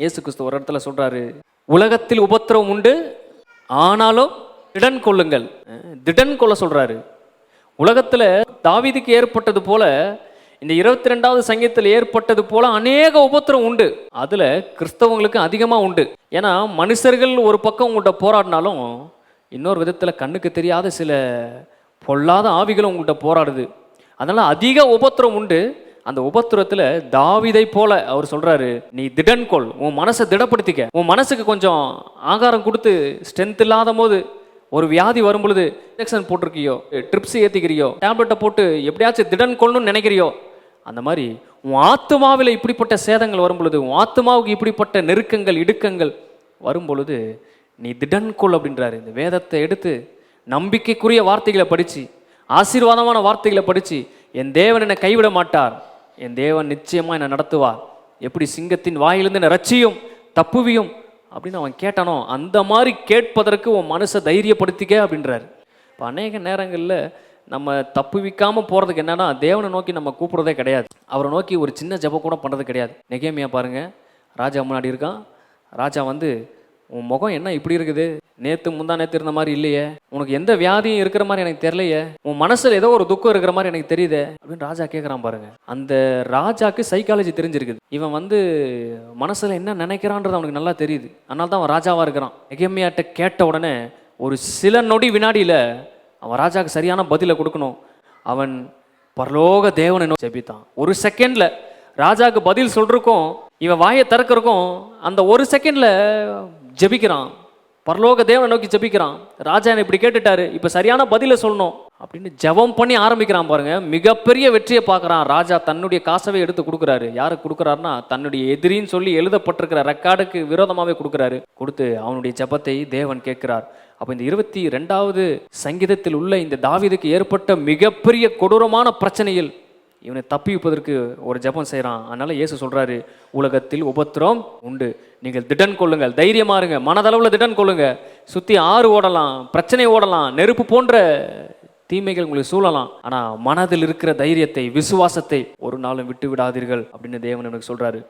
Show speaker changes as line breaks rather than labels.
இயேசு கிறிஸ்து ஒரு இடத்துல சொல்கிறாரு உலகத்தில் உபத்திரவம் உண்டு ஆனாலும் திடன் கொள்ளுங்கள் திடன் கொள்ள சொல்கிறாரு உலகத்தில் தாவிதிக்கு ஏற்பட்டது போல இந்த இருபத்தி ரெண்டாவது சங்கீதத்தில் ஏற்பட்டது போல அநேக உபத்திரம் உண்டு. அதில் கிறிஸ்தவங்களுக்கு அதிகமாக உண்டு. ஏன்னா மனுஷர்கள் ஒரு பக்கம் உங்கள்கிட்ட போராடினாலும் இன்னொரு விதத்தில் கண்ணுக்கு தெரியாத சில பொல்லாத ஆவிகளும் உங்கள்கிட்ட போராடுது. அதனால் அதிக உபத்திரம் உண்டு. அந்த உபத்திரத்துல தாவிதை போல அவர் சொல்றாரு நீ திடன் கொள் உன் மனசை திடப்படுத்திக்க. உன் மனசுக்கு கொஞ்சம் ஆகாரம் கொடுத்து ஸ்ட்ரென்த் இல்லாத போது ஒரு வியாதி வரும் பொழுது இன்ஜெக்ஷன் போட்டிருக்கியோ ட்ரிப்ஸ் ஏற்றிக்கிறியோ டேப்லெட்டை போட்டு எப்படியாச்சும் திடன் கொள்ளணும்னு நினைக்கிறியோ அந்த மாதிரி உன் ஆத்மாவில் இப்படிப்பட்ட சேதங்கள் வரும் பொழுது உன் ஆத்மாவுக்கு இப்படிப்பட்ட நெருக்கங்கள் இடுக்கங்கள் வரும் பொழுது நீ திடன் கொள் அப்படின்றாரு. இந்த வேதத்தை எடுத்து நம்பிக்கைக்குரிய வார்த்தைகளை படித்து ஆசீர்வாதமான வார்த்தைகளை படித்து என் தேவன் என்னை கைவிட மாட்டார். என் தேவன் நிச்சயமாக என்னை நடத்துவார். எப்படி சிங்கத்தின் வாயிலிருந்து என்னை ரட்சியும் தப்புவியும்? அப்படின்னு அவன் கேட்டானோ அந்த மாதிரி கேட்பதற்கு உன் மனசை தைரியப்படுத்திக்க அப்படின்றாரு. இப்போ அநேக நேரங்களில் நம்ம தப்புவிக்காமல் போகிறதுக்கு என்னன்னா தேவனை நோக்கி நம்ம கூப்பிட்றதே கிடையாது. அவரை நோக்கி ஒரு சின்ன ஜெபம் கூட பண்ணுறது கிடையாது. நெகேமியா பாருங்கள் ராஜா முன்னாடி இருக்கான். ராஜா வந்து உன் முகம் என்ன இப்படி இருக்குது? நேற்று முந்தா நேற்று இருந்த மாதிரி இல்லையே. உனக்கு எந்த வியாதியும் இருக்கிற மாதிரி எனக்கு தெரியலையே. உன் மனசில் ஏதோ ஒரு துக்கம் இருக்கிற மாதிரி எனக்கு தெரியுது அப்படின்னு ராஜா கேட்குறான் பாருங்க. அந்த ராஜாக்கு சைக்காலஜி தெரிஞ்சிருக்குது. இவன் வந்து மனசில் என்ன நினைக்கிறான்றது அவனுக்கு நல்லா தெரியுது. அதனால தான் அவன் ராஜாவாக இருக்கிறான். எகேமியாட்ட கேட்ட உடனே ஒரு சில நொடி வினாடியில் அவன் ராஜாவுக்கு சரியான பதிலை கொடுக்கணும். அவன் பரலோக தேவனை நோக்கி ஜெபித்தான். ஒரு செகண்டில் ராஜாவுக்கு பதில் சொல்கிறக்கும் இவன் வாயை திறக்கறதுக்கும் அந்த ஒரு செகண்டில் ஜெபிக்கிறான். பரலோக தேவனை நோக்கி ஜெபிக்கிறான். ராஜா என்னை இப்படி கேட்டுட்டாரு. இப்போ சரியான பதிலை சொல்லணும். அப்படின்னு ஜெபம் பண்ணி ஆரம்பிக்கிறான் பாருங்க. மிகப்பெரிய வெற்றியை பார்க்குறான். ராஜா தன்னுடைய காசவே எடுத்து கொடுக்குறாரு. யாருக்கு கொடுக்குறாருன்னா தன்னுடைய எதிரின்னு சொல்லி எழுதப்பட்டிருக்கிற ரெக்கார்டுக்கு விரோதமாகவே கொடுக்குறாரு. கொடுத்து அவனுடைய ஜெபத்தை தேவன் கேட்கிறார். அப்போ இந்த இருபத்தி ரெண்டாவது சங்கீதத்தில் உள்ள இந்த தாவீதுக்கு ஏற்பட்ட மிகப்பெரிய கொடூரமான பிரச்சனையில் இவனை தப்பிப்பதற்கு ஒரு ஜெபம் செய்கிறான் அதனால் இயேசு சொல்கிறாரு உலகத்தில் உபத்திரம் உண்டு. நீங்கள் திடன் கொள்ளுங்கள். தைரியமாக இருங்க. மனதளவில் திடன் கொள்ளுங்கள் சுற்றி ஆறு ஓடலாம் பிரச்சனை ஓடலாம் நெருப்பு போன்ற தீமைகள் உங்களுக்கு சூழலாம். ஆனால் மனதில் இருக்கிற தைரியத்தை விசுவாசத்தை ஒரு நாளும் விட்டு விடாதீர்கள் அப்படின்னு தேவன் எனக்கு சொல்கிறாரு